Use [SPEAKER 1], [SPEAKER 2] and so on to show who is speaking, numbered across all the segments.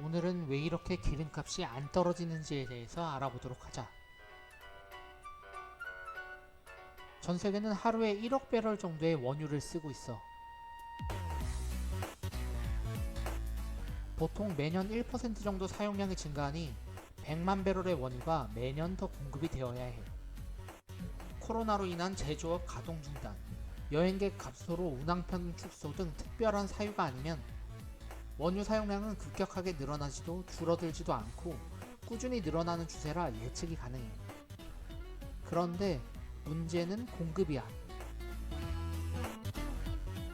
[SPEAKER 1] 오늘은 왜 이렇게 기름값이 안 떨어지는지에 대해서 알아보도록 하자. 전 세계는 하루에 1억 배럴 정도의 원유를 쓰고 있어. 보통 매년 1% 정도 사용량이 증가하니 100만 배럴의 원유가 매년 더 공급이 되어야 해. 코로나로 인한 제조업 가동 중단, 여행객 감소로 운항편 축소 등 특별한 사유가 아니면 원유 사용량은 급격하게 늘어나지도 줄어들지도 않고 꾸준히 늘어나는 추세라 예측이 가능해. 그런데 문제는 공급이야.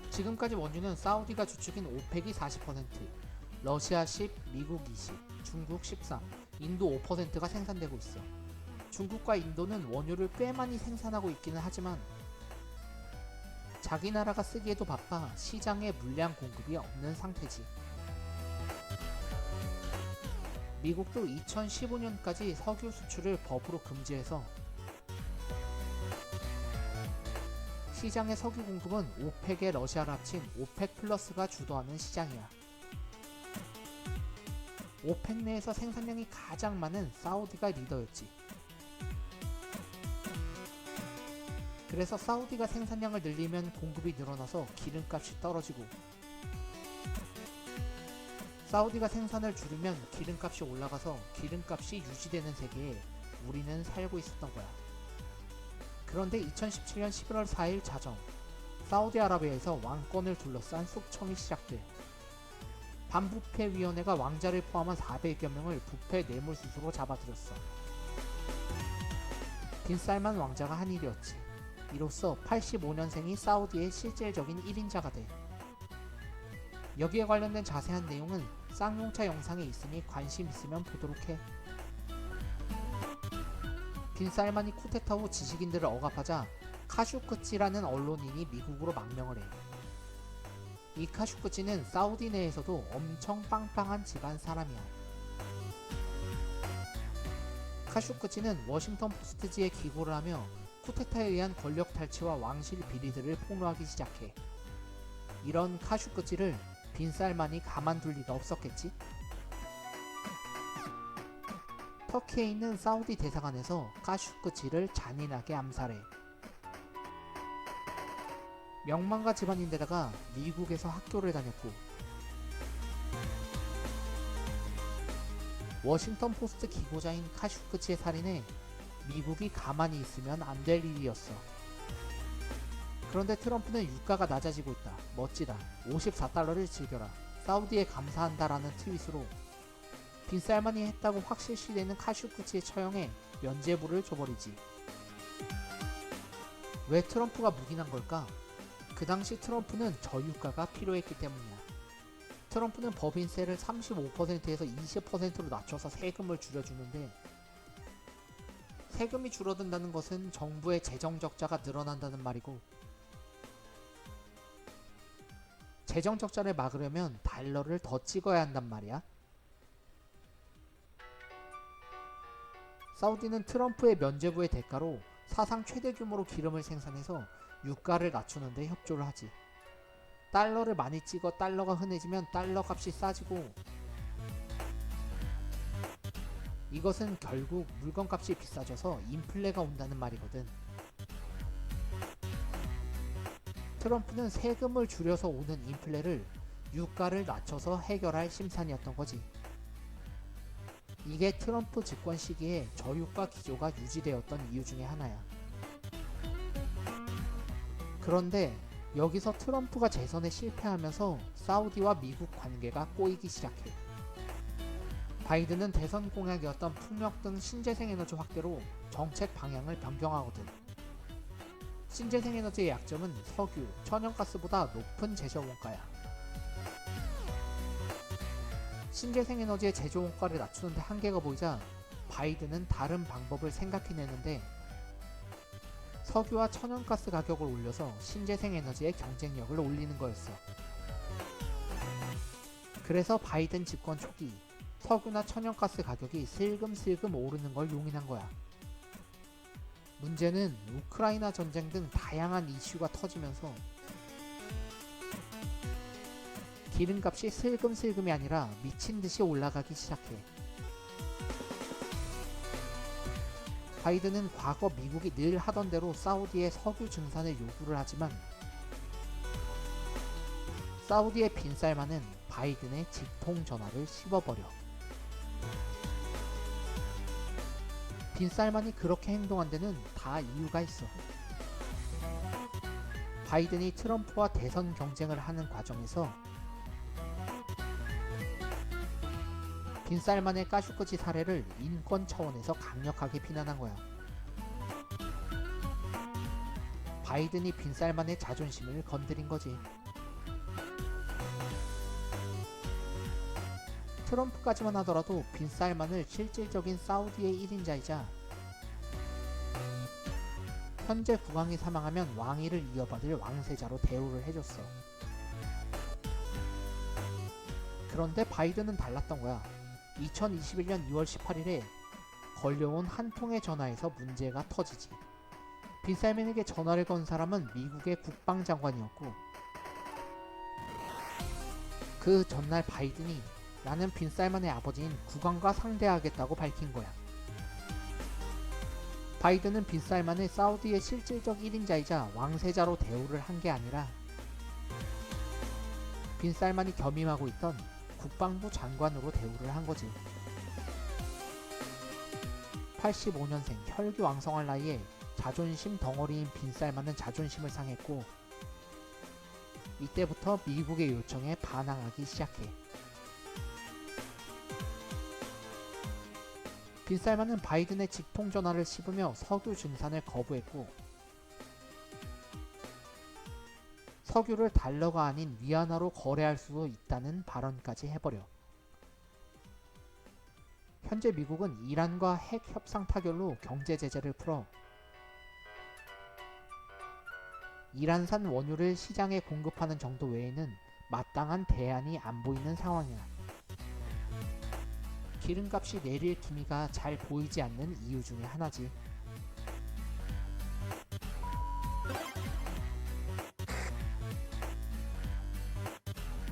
[SPEAKER 1] 지금까지 원유는 사우디가 주축인 오펙이 40%, 러시아 10, 미국 20, 중국 13, 인도 5%가 생산되고 있어. 중국과 인도는 원유를 꽤 많이 생산하고 있기는 하지만 자기 나라가 쓰기에도 바빠 시장에 물량 공급이 없는 상태지. 미국도 2015년까지 석유 수출을 법으로 금지해서 시장의 석유 공급은 오펙의 러시아를 합친 오펙 플러스가 주도하는 시장이야. 오펙 내에서 생산량이 가장 많은 사우디가 리더였지. 그래서 사우디가 생산량을 늘리면 공급이 늘어나서 기름값이 떨어지고 사우디가 생산을 줄이면 기름값이 올라가서 기름값이 유지되는 세계에 우리는 살고 있었던 거야. 그런데 2017년 11월 4일 자정, 사우디아라비아에서 왕권을 둘러싼 숙청이 시작돼. 반부패위원회가 왕자를 포함한 400여 명을 부패 뇌물수수로 잡아들였어. 빈살만 왕자가 한 일이었지. 이로써 85년생이 사우디의 실질적인 1인자가 돼. 여기에 관련된 자세한 내용은 쌍용차 영상에 있으니 관심 있으면 보도록 해. 빈살만이 쿠데타 후 지식인들을 억압하자 카슈크치라는 언론인이 미국으로 망명을 해. 이 카슈크치는 사우디 내에서도 엄청 빵빵한 집안 사람이야. 카슈크치는 워싱턴 포스트지에 기고를 하며 쿠데타에 의한 권력 탈취와 왕실 비리들을 폭로하기 시작해. 이런 카슈크치를 빈살만이 가만둘 리가 없었겠지? 터키에 있는 사우디 대사관에서 카슈크치를 잔인하게 암살해. 명망가 집안인데다가 미국에서 학교를 다녔고 워싱턴 포스트 기고자인 카슈크치의 살인에 미국이 가만히 있으면 안 될 일이었어. 그런데 트럼프는 유가가 낮아지고 있다. 멋지다. 54달러를 즐겨라. 사우디에 감사한다라는 트윗으로 빈살만이 했다고 확실시되는 카슈크치의 처형에 면죄부를 줘버리지. 왜 트럼프가 묵인한 걸까? 그 당시 트럼프는 저유가가 필요했기 때문이야. 트럼프는 법인세를 35%에서 20%로 낮춰서 세금을 줄여주는데 세금이 줄어든다는 것은 정부의 재정 적자가 늘어난다는 말이고 재정 적자를 막으려면 달러를 더 찍어야 한단 말이야. 사우디는 트럼프의 면죄부의 대가로 사상 최대 규모로 기름을 생산해서 유가를 낮추는데 협조를 하지. 달러를 많이 찍어 달러가 흔해지면 달러 값이 싸지고 이것은 결국 물건 값이 비싸져서 인플레가 온다는 말이거든. 트럼프는 세금을 줄여서 오는 인플레를 유가를 낮춰서 해결할 심산이었던 거지. 이게 트럼프 집권 시기에 저유가 기조가 유지되었던 이유 중에 하나야. 그런데 여기서 트럼프가 재선에 실패하면서 사우디와 미국 관계가 꼬이기 시작해. 바이든은 대선 공약이었던 풍력 등 신재생 에너지 확대로 정책 방향을 변경하거든. 신재생 에너지의 약점은 석유, 천연가스보다 높은 제조 원가야. 신재생 에너지의 제조 원가를 낮추는데 한계가 보이자 바이든은 다른 방법을 생각해내는데 석유와 천연가스 가격을 올려서 신재생 에너지의 경쟁력을 올리는 거였어. 그래서 바이든 집권 초기 석유나 천연가스 가격이 슬금슬금 오르는 걸 용인한 거야. 문제는 우크라이나 전쟁 등 다양한 이슈가 터지면서 기름값이 슬금슬금이 아니라 미친 듯이 올라가기 시작해. 바이든은 과거 미국이 늘 하던 대로 사우디의 석유 증산을 요구를 하지만 사우디의 빈살만은 바이든의 직통 전화를 씹어버려. 빈살만이 그렇게 행동한 데는 다 이유가 있어. 바이든이 트럼프와 대선 경쟁을 하는 과정에서 빈살만의 까슈크지 사례를 인권 차원에서 강력하게 비난한 거야. 바이든이 빈살만의 자존심을 건드린 거지. 트럼프까지만 하더라도 빈 살만을 실질적인 사우디의 1인자이자 현재 국왕이 사망하면 왕위를 이어받을 왕세자로 대우를 해줬어. 그런데 바이든은 달랐던 거야. 2021년 2월 18일에 걸려온 한 통의 전화에서 문제가 터지지. 빈살만에게 전화를 건 사람은 미국의 국방장관이었고 그 전날 바이든이 나는 빈살만의 아버지인 국왕과 상대하겠다고 밝힌 거야. 바이든은 빈살만을 사우디의 실질적 1인자이자 왕세자로 대우를 한 게 아니라 빈살만이 겸임하고 있던 국방부 장관으로 대우를 한 거지. 85년생 혈기왕성할 나이에 자존심 덩어리인 빈살만은 자존심을 상했고 이때부터 미국의 요청에 반항하기 시작해. 빈살만은 바이든의 직통 전화를 씹으며 석유 증산을 거부했고 석유를 달러가 아닌 위안화로 거래할 수도 있다는 발언까지 해버려. 현재 미국은 이란과 핵 협상 타결로 경제 제재를 풀어 이란산 원유를 시장에 공급하는 정도 외에는 마땅한 대안이 안 보이는 상황이야. 기름값이 내릴 기미가 잘 보이지 않는 이유 중에 하나지.